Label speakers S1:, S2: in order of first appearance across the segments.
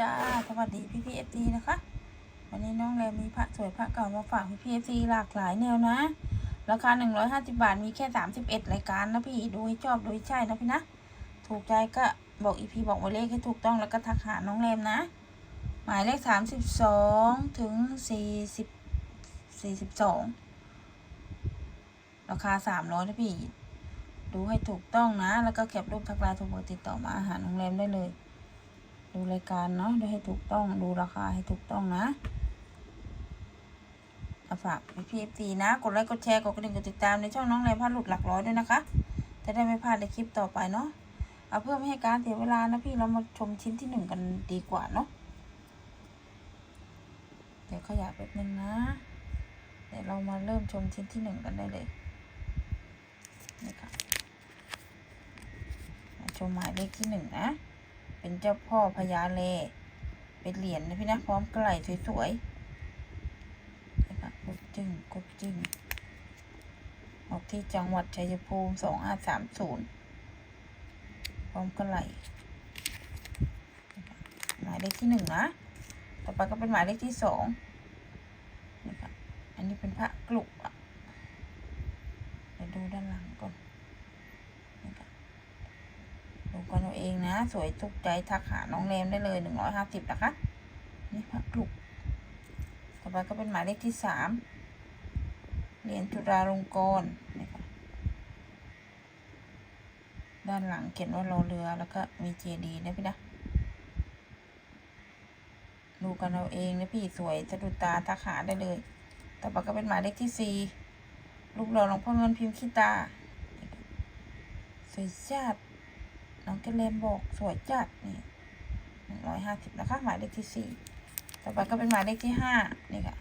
S1: จ้าสวัสดีพี่พีเอฟซีนะคะ วันนี้น้องแรมมีพระสวยพระเก่ามาฝากพี่พีเอฟซีหลากหลายแนวนะ ราคา150บาทมีแค่31รายการนะพี่ดูให้ชอบดูให้ใช่นะพี่นะ ถูกใจก็บอกอีพีบอกหมายเลขให้ถูกต้องแล้วก็ทักหาน้องแรมนะ หมายเลข32ถึง40 42ราคา300นะพี่ ดูให้ถูกต้องนะ แล้วก็แคปรูปทักไลน์โทรเบอร์ติดต่อมาอาหารโรงแรมได้เลย ดูรายการเนาะดูให้ถูกต้องดูราคาให้ถูกต้องนะเอาฝากพี่พีซีนะ กดไลค์กดแชร์กดกระดิ่งกดติดตามในช่องน้องแรมพาหลุดหลักร้อยด้วยนะคะ จะได้ไม่พลาดในคลิปต่อไปเนาะเอาเพื่อไม่ให้การเสียเวลานะพี่เรามาชมชิ้นที่หนึ่งกันดีกว่าเนาะเดี๋ยวขยับแป๊บนึงนะ เดี๋ยวเรามาเริ่มชมชิ้นที่หนึ่งกันได้เลยนี่ค่ะมาชมหมายเลขที่หนึ่งนะ เป็นเจ้าพ่อพญาเล เป็นเหรียญนะพี่นะพร้อมกระไหลสวยๆนะคะกดจึงกดจึงออกที่จังหวัดชัยภูมิสองห้าสามศูนย์พร้อมกระไหลหมายเลขที่หนึ่งนะ ต่อไปก็เป็นหมายเลขที่สองนะคะอันนี้เป็นพระกลุกอะเดี๋ยวดูด้านหลังก่อนนะคะ ดู กันเอาเองนะ สวยถูกใจทักหาน้องแรมได้เลยหนึ่งร้อยห้าสิบนะคะ นี่พระกลุกต่อไปก็เป็นหมายเลขที่สามเหรียญจุฬาลงกรณ์นี่ค่ะด้านหลังเขียนว่ารอเรือแล้วก็มีเจดีย์นะพี่นะดูกันเอาเองนะพี่สวยสะดุดตาทักหาได้เลย ต่อไปก็เป็นหมายเลขที่สี่รูปหล่อหลวงพ่อเงินพิมพ์ขี้ตา สวยจัด น้องแกเลมบอกสวยจัดนี่หนึ่งร้อยห้าสิบนะคะหมายเลขที่สี่ต่อไปก็เป็นหมายเลขที่ห้านี่ค่ะ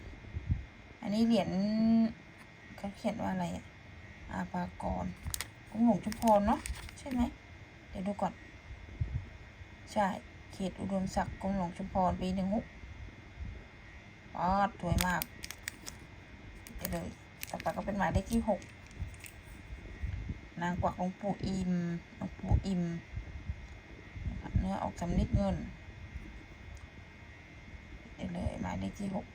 S1: อันนี้เหรียญเขาเขียนว่าอะไรอะอาภากรกุ้งหลวงชุมพรเนาะใช่ไหมเดี๋ยวดูก่อน ใช่เขตอุดมศักดิ์กรมหลวงชุมพรปีหนึ่งหกอ๋อสวยมากไปเลยต่อไปก็เป็นหมายเลขที่หกนางกวักหลวงปู่อิมหลวงปู่อิม เนื้อออกสำนิดเงินได้เลยหมายเลขที่หก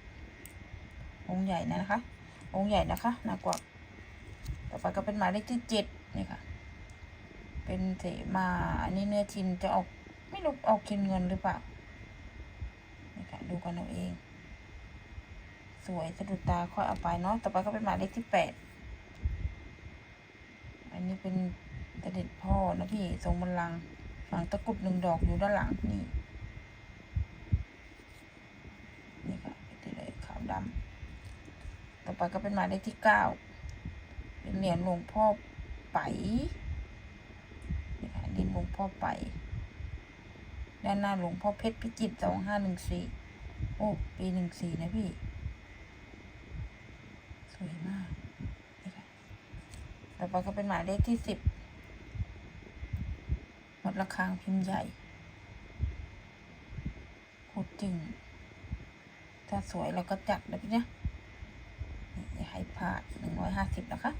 S1: องค์ใหญ่นะคะ องค์ใหญ่นะคะนางกวักต่อไปก็เป็นหมายเลขที่เจ็ดนี่ค่ะ เป็นเสมาอันนี้เนื้อชินจะออกไม่รู้ออกเคนเงินหรือเปล่านี่ค่ะดูกันเอาเอง สวยสะดุดตาค่อยเอาไปเนาะต่อไปก็เป็นหมายเลขที่แปดอันนี้เป็นเสด็จพ่อนะพี่ทรงบัลลังก์ ฝังตะกรุดหนึ่งดอกอยู่ด้านหลังนี่นี่ค่ะไปได้เลยขาวดำต่อไปก็เป็นหมายเลขที่เก้าเป็นเหรียญหลวงพ่อไปนี่ค่ะเหรียญหลวงพ่อไปด้านหน้าหลวงพ่อเพชรพิจิตรสองห้าหนึ่งสี่โอ้ ปีหนึ่งสี่นะพี่ สวยมาก ต่อไปก็เป็นหมายเลขที่สิบ ดระฆังพิมพ์ใหญ่โคตรจริงถ้าสวยเราก็จัดนะพี่เนี่ยนี่อย่าให้พลาดหนึ่งร้อยห้าสิบนะคะ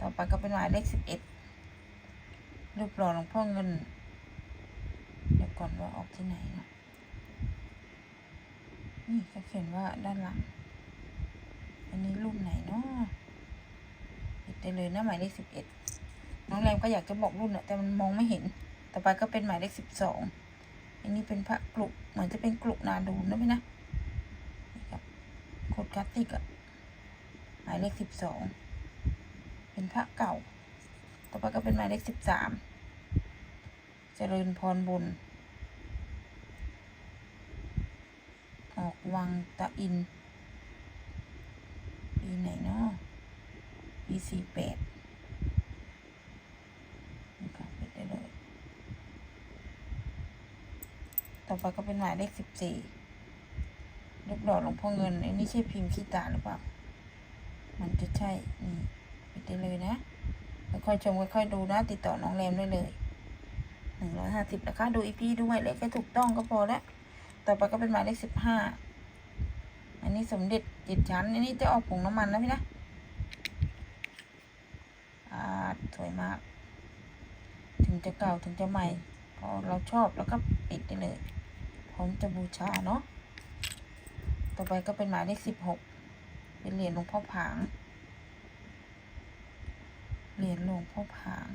S1: ต่อไปก็เป็นหมายเลขสิบเอ็ดรูปหล่อหลวงพ่อเงิน เดี๋ยวก่อนว่าออกที่ไหนนะนี่เขาเขียนว่าด้านหลัง อันนี้รูปไหนเนาะปิดได้เลยนะหมายเลขสิบเอ็ด น้องแรมก็อยากจะบอกรุ่นอะแต่มันมองไม่เห็น ต่อไปก็เป็นหมายเลขสิบสองอันนี้เป็นพระกลุกเหมือนจะเป็นกลุกนาดูนนะพี่นะนี่ครับโคดคลาสติกอะหมายเลขสิบสองเป็นพระเก่า ต่อไปก็เป็นหมายเลขสิบสามเจริญพรบุญออกวังตะอินปีไหนเนาะปีสี่แปดนะคะปิดได้เลย ต่อไปก็เป็นหมายเลขสิบสี่รูปหล่อหลวงพ่อเงินอันนี้ใช่พิมพ์ขี้ตาหรือเปล่า มันจะใช่ นี่ปิดได้เลยนะ ค่อยชมค่อยดูนะ ติดต่อน้องแรมได้เลยหนึ่งร้อยห้าสิบนะคะ ดูอีพีด้วยเลขให้ถูกต้องก็พอแล้ว ต่อไปก็เป็นหมายเลขสิบห้า อันนี้สมเด็จจิตชั้น อันนี้จะออกผงน้ำมันนะพี่นะ อ่า สวยมาก ถึงจะเก่าถึงจะใหม่พอเราชอบแล้วก็ปิดได้เลย ร้อมจะบูชาเนาะ ต่อไปก็เป็นหมายเลขสิบหก เป็นเหรียญหลวงพ่อผาง เหรียญหลวงพ่อผาง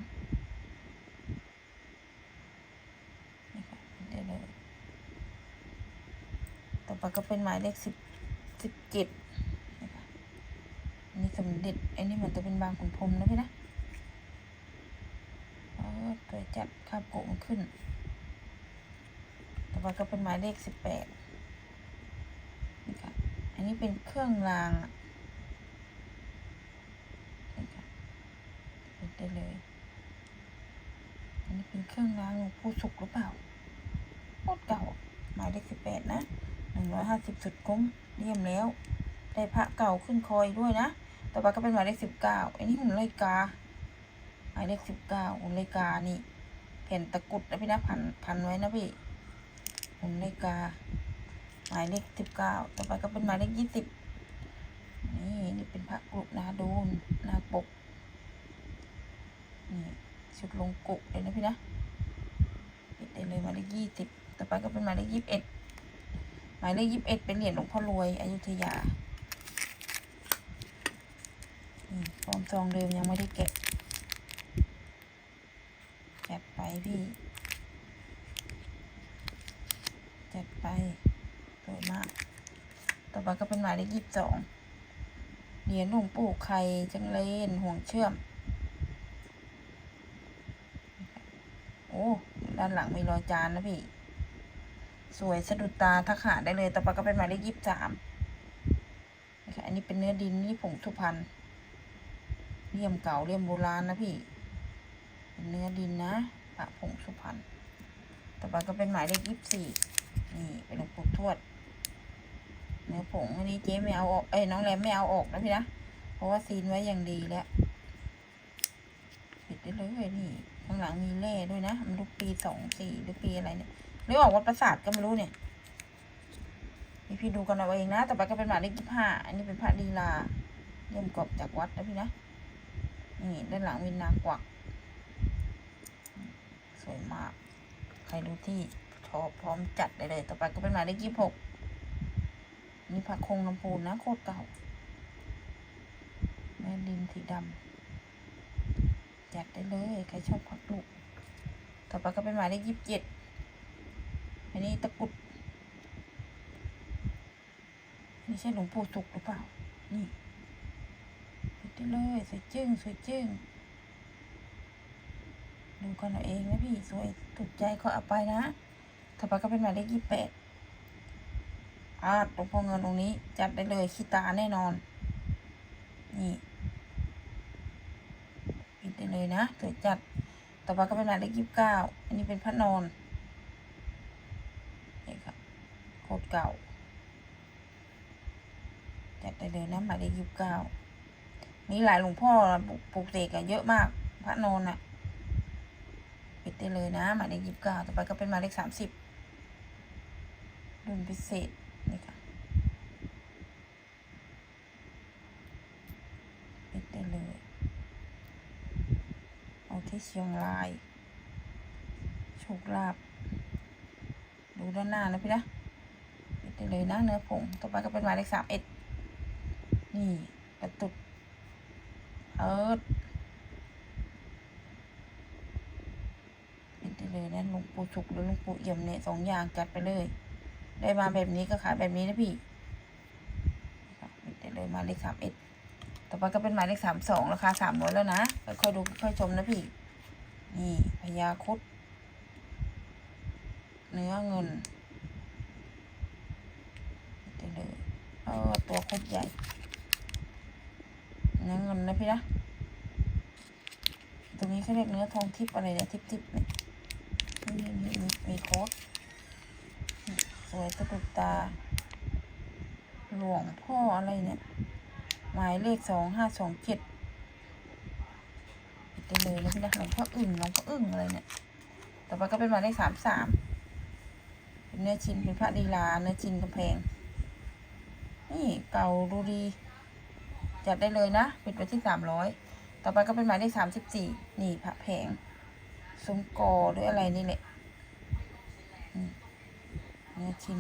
S1: นี่ค่ะได้เลย ต่อไปก็เป็นหมายเลขสิบสิบเจ็ดนี่ค่ะนี่สมเด็จอันนี้เหมือนจะเป็นบางขุนพรมนะพี่นะเออตัวจัดคาบโกะมันขึ้น ไปก็เป็นหมายเลขสิบแปดนี่ค่ะ อันนี้เป็นเครื่องรางนี่ค่ะปิดได้เลย อันนี้เป็นเครื่องรางหลวงปู่สุกหรือเปล่าโคตรเก่า หมายเลขสิบแปดนะหนึ่งร้อยห้าสิบสุดคุ้มเยี่ยมแล้ว ได้พระเก่าขึ้นคอยด้วยนะ ต่อไปก็เป็นหมายเลขสิบเก้า อันนี้หุ่นเลกา หมายเลขสิบเก้าหุ่นเลกานี่แผ่นตะกรุดนะพี่นะพันพันไว้นะพี่ หุ่นเลยกาหมายเลขสิบเก้าต่อไปก็เป็นหมายเลขยี่สิบนี่นี่เป็นพระกรุนาดูนนาปกนี่ชุดลงกุเลยนะพี่นะปิดได้เลยหมายเลขยี่สิบต่อไปก็เป็นหมายเลขยี่สิบเอ็ดหมายเลขยี่สิบเอ็ดเป็นเหรียญหลวงพ่อรวยอยุธยานี่ฟอร์มซองเดิมยังไม่ได้แกะจัดไปพี่ จัดไปสวยมาก ต่อ ไปก็เป็นหมายเลขยี่สิบสองเหรียญหลวงปู่ไข่จังเลนห่วงเชื่อม โอ้ ด้านหลังมีรอยจานนะพี่ สวยสะดุดตาทักหาได้เลยต่อไปก็เป็นหมายเลขยี่สิบสามอันนี้เป็นเนื้อดินนี่ผงสุพรรณเลี่ยมเก่าเลี่ยมโบราณนะพี่ เป็นเนื้อดินนะพระผงสุพรรณต่อไปก็เป็นหมายเลขยี่สิบสี่นี่เป็นหลวงปู่ทวด ผงอันนี้เจ๊ไม่เอาออก เอ้ยน้องแรมไม่เอาออกนะพี่นะ เพราะว่าซีนไว้อย่างดีแล้วปิดได้เลยนี่ข้างหลังมีเล่ด้วยนะ มันดูปีสองสี่หรือปีอะไรเนี่ยหรือออกวัดประสาทก็ไม่รู้เนี่ยนี่พี่ดูกันเอาเองนะ ต่อไปก็เป็นหมายเลขยี่ห้าอันนี้เป็นพระลีลาเลี่ยมกรอบจากวัดนะพี่นะ นี่ด้านหลังมีนากวัก สวยมาก ใครรู้ที่ชอบพร้อมจัดได้เลย ต่อไปก็เป็นหมายเลขยี่หก นี่พระคงลำพูนนะโคตรเก่า แม่ดินสีดำจัดได้เลย ใครชอบพักลูก ต่อไปก็เป็นหมายเลขยี่สิบเจ็ดอันนี้ตะกุด นี่ใช่หลวงปู่สุกหรือเปล่า นี่ปิดได้เลยสวยจึ้งสวยจึ้งดูกันเอาเองนะพี่ สวยถูกใจก็เอาไปนะ ต่อไปก็เป็นหมายเลขยี่สิบแปด อาหลวงพ่อเงินตรงนี้จัดได้เลยขี้ตาแน่นอน นี่ปิดได้เลยนะสวยจัด ต่อไปก็เป็นหมายเลขยี่สิบเก้าอันนี้เป็นพระนอนนี่ครับโคตรเก่า จัดได้เลยนะหมายเลขยี่สิบเก้ามีหลายหลวงพ่อปลูกเสกอะเยอะมาก พระนอนอะปิดได้เลยนะหมายเลขยี่สิบเก้าต่อไปก็เป็นหมายเลขสามสิบรุ่นพิเศษ นี่ค่ะปิดได้เลยเอาที่เชียงรายโชคลาภดูด้านหน้านะพี่นะปิดได้เลยนะเนื้อผงต่อไปก็เป็นหมายเลขสามเอ็ดนี่กระตุกเอิร์ดปิดได้เลยนะหลวงปู่สุกหรือหลวงปู่เอี่ยมเนี่ยสองอย่างจัดไปเลย ได้มาแบบนี้ก็ขายแบบนี้นะพี่ค่ะปิดได้เลยมาเลขสามเอ็ดต่อไปก็เป็นหมายเลขสามสองราคาสามร้อยแล้วนะค่อยดูค่อยชมนะพี่ นี่พญาคุด เนื้อเงินได้เลยเออตัวคุดใหญ่ เนื้อเงินนะพี่นะ ตรงนี้เขาเรียกเนื้อทองทิพย์อะไรเนี่ยทิพย์ทิพย์เนี่ยนี่นี่มีมีโค้ด วยสะดุดตา หลวงพ่ออะไรเนี่ย หมายเลขสองห้าสองเจ็ดปิดได้เลยนะพี่นะหลวงพ่ออึ่งหลวงพ่ออึ่งอะไรเนี่ย ต่อไปก็เป็นหมายเลขสามสามเป็นเนื้อชิ้นเป็นพระดีลา เนื้อชิ้นกำแพง นี่เก่าดูดี จัดได้เลยนะ ปิดไปที่สามร้อย ต่อไปก็เป็นหมายเลขสามสิบสี่นี่พระแผงซุ้มกอหรืออะไรนี่แหละ เนี่ยชิม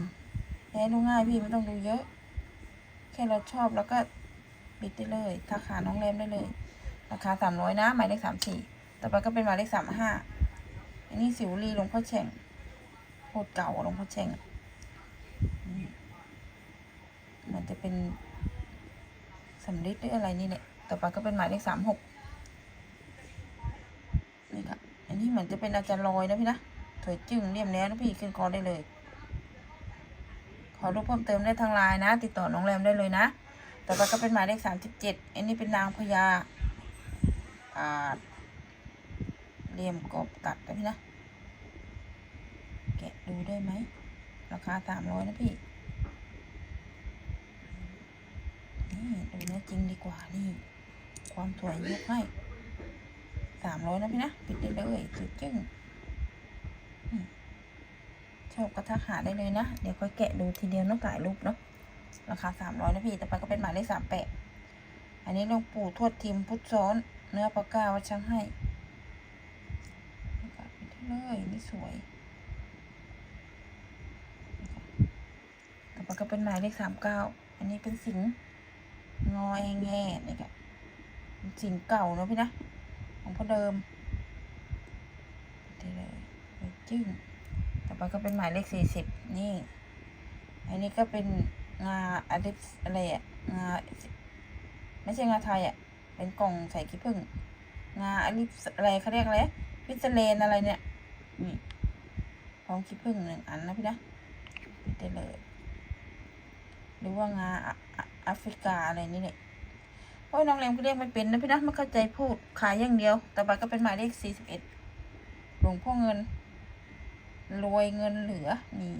S1: แค่ดูง่ายพี่ไม่ต้องดูเยอะ แค่เราชอบแล้วก็ปิดได้เลยทักหาน้องแรมได้เลย ราคาสามร้อยนะหมายเลขสามสี่ต่อไปก็เป็นหมายเลขสามห้าอันนี้สิวลีหลวงพ่อแฉ่งโคตรเก่าหลวงพ่อแฉ่งมันจะเป็นสำริดหรืออะไรนี่แหละต่อไปก็เป็นหมายเลขสามหกนี่ค่ะ อันนี้เหมือนจะเป็นอาจารย์ลอยนะพี่นะถวยจึงเรียมแล้วนะพี่ขึ้นคอได้เลย อรูปเพิ่มเติมได้ทางไลน์นะ ติดต่อน้องแรมได้เลยนะ ต่อไปก็เป็นหมายเลขสามสิบเจ็ดอันนี้เป็นนางพญาอาจเลี่ยมกบตัดนะพี่นะ แกะดูได้ไหม ราคาสามร้อยนะพี่ นี่ดูเนื้อจริงดีกว่านี่ ความสวยยกให้สามร้อยนะพี่นะ ปิดได้เลยสุดจึ้ง ชอบก็ทักหาได้เลยนะ เดี๋ยวค่อยแกะดูทีเดียวน้องถ่ายรูปเนาะ ราคาสามร้อยนะพี่ต่อไปก็เป็นหมายเลขสามแปดอันนี้หลวงปู่ทวดทิมพุทธซ้อน เนื้อปลากาวัช่างให้นี่ค่ะปิดได้เลยนี่สวยต่อไปก็เป็นหมายเลขสามเก้า อันนี้เป็นสิงห์งอแงแง่นี่ค่ะสิงห์เก่าเนอะพี่นะ ของพ่อเดิมดได้เลยไว้จึ้ง ไปก็เป็นหมายเลขสี่สิบนี่ อันนี้ก็เป็นงาอะดิปอะไรอะงาไม่ใช่งาไทยอะเป็นกล่องใส่ขี้ผึ้งงาอะดิปอะไรเขาเรียกอะไรพิซเลนอะไรเนี่ยนี่พร้อมขี้ผึ้งหนึ่งอันนะพี่นะปิดได้เลยหรือว่างาอะอะแอฟริกาอะไรนี่แหละโอ้ยน้องแรมก็เรียกไม่เป็นนะพี่นะไม่เข้าใจพูดขายอย่างเดียว ต่อไปก็เป็นหมายเลขสี่สิบเอ็ดหลวงพ่อเงิน รวยเงินเหลือ นี่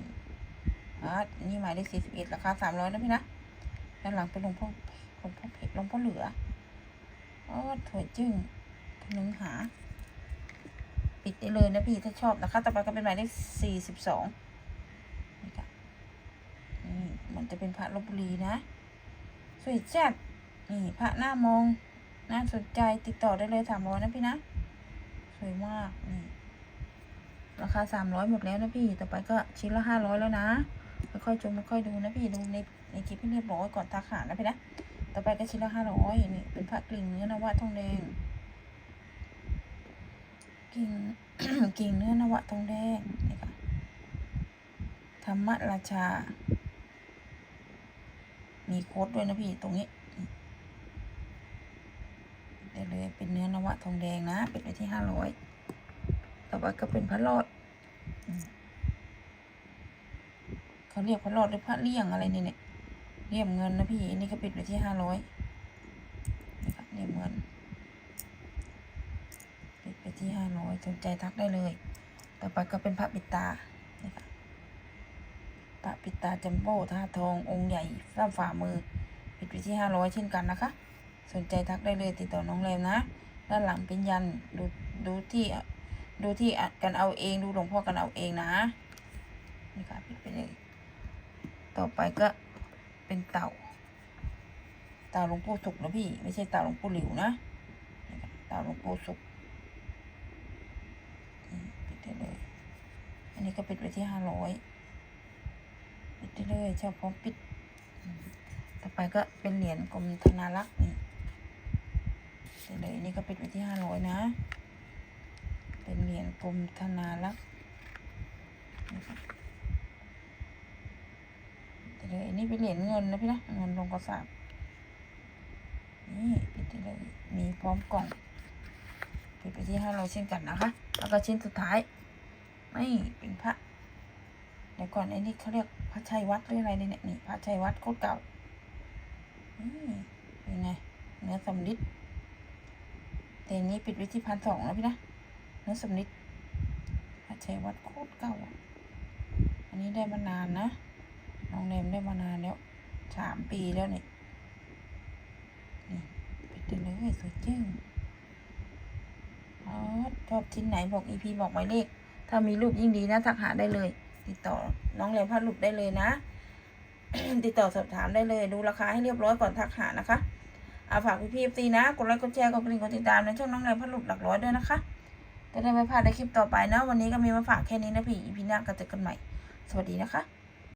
S1: อ่านี่หมายเลขสี่สิบเอ็ดราคาสามร้อยนะพี่นะด้านหลังเป็นหลวงพ่อหลวงพ่อเพชรหลวงพ่อเหลืออ๋อถวยจึ้งนนึงหา ปิดได้เลยนะพี่ถ้าชอบนะคะต่อไปก็เป็นหมายเลขสี่สิบสองนี่ค่ะนี่มันจะเป็นพระลบบุรีนะ สวยจัดนี่พระหน้ามองน่าสนใจติดต่อได้เลยสามร้อยนะพี่นะ สวยมากนี่ ราคาสามร้อยหมดแล้วนะพี่ ต่อไปก็ชิ้นละห้าร้อยแล้วนะ ค่อยๆชมค่อยๆดูนะพี่ดูในในคลิปให้เรียบร้อยก่อนทักหานะพี่นะ ต่อไปก็ชิ้นละห้าร้อยนี่เป็นพระกลิ่งเนื้อนวะทองแดง กิ่งกิ่งเนื้อนวะทองแดงนี่ค่ะธรรมราชา มีโค้ดด้วยนะพี่ตรงนี้ได้เลยเป็นเนื้อนวะทองแดงนะปิดไปที่ห้าร้อย ต่อไปก็เป็นพระรอดเขาเรียกพระรอดหรือพระเลี่ยงอะไรนี่เนี่ยเลี่ยมเงินนะพี่อันนี้ก็ปิดไปที่ห้าร้อยนี่ค่ะเลี่ยมเงินปิดไปที่ห้าร้อยสนใจทักได้เลย ต่อไปก็เป็นพระปิดตาพระปิดตาจัมโบ้ท่าทององค์ใหญ่ฝ่าฝ่ามือ ปิดไปที่ห้าร้อยเช่นกันนะคะสนใจทักได้เลยติดต่อน้องแรมนะ ด้านหลังเป็นยันดูดูที่ ดูที่อัดกันเอาเองดูหลวงพ่อกันเอาเองนะนี่ค่ะปิดไปเลยต่อไปก็เป็นเต่า เต่าหลวงปู่สุกนะพี่ ไม่ใช่เต่าหลวงปู่หลิวนะเต่าหลวงปู่สุกปิดได้เลย อันนี้ก็ปิดไปที่ห้าร้อยปิดได้เลยเช่าพร้อมปิด ต่อไปก็เป็นเหรียญกรมธนารักษ์นี่ปิดได้เลยอันนี่ก็ปิดไปที่ห้าร้อยนะ เป็นเหรียญกรมธนารักษ์นี่ค่ะปิดได้เลยอันนี้เป็นเหรียญเงินนะพี่นะเงินลงกระสาบนี่ปิดได้เลยมีพร้อมกล่องปิดไปที่ห้าร้อยเช่นกันนะคะ แล้วก็ชิ้นสุดท้ายไม่เป็นพระเดี๋ยวก่อนไอ้นี่เขาเรียกพระชัยวัดหรืออะไรเนี่ยนี่พระชัยวัดโคตรเก่านี่เป็นไงเนื้อสำลิดแต่นี้ปิดไว้ที่พันสองแล้วพี่นะ เนื้อสำลิดพระชัยวัดโคตรเก่า อันนี้ได้มานานนะ น้องเนมได้มานานแล้วสามปีแล้วเนี่ยนี่ปิดได้เลยสวยจึ้งอ๋อชอบชิ้นไหนบอกอีพีบอกหมายเลข ถ้ามีรูปยิ่งดีนะทักหาได้เลย ติดต่อน้องแรมพัดรูปได้เลยนะติดต่อสอบถามได้เลย ดูราคาให้เรียบร้อยก่อนทักหานะคะอาฝากพี่พีเอฟซีนะ กดไลค์ กดแชร์ กดกระดิ่ง กดติดตามในช่องน้องแรมพัดรูปหลักร้อยด้วยนะคะ จะได้ไม่พลาดในคลิปต่อไปนะวันนี้ก็มีมาฝากแค่นี้นะพี่อีพีหน้าก็เจอกันใหม่ สวัสดีนะคะ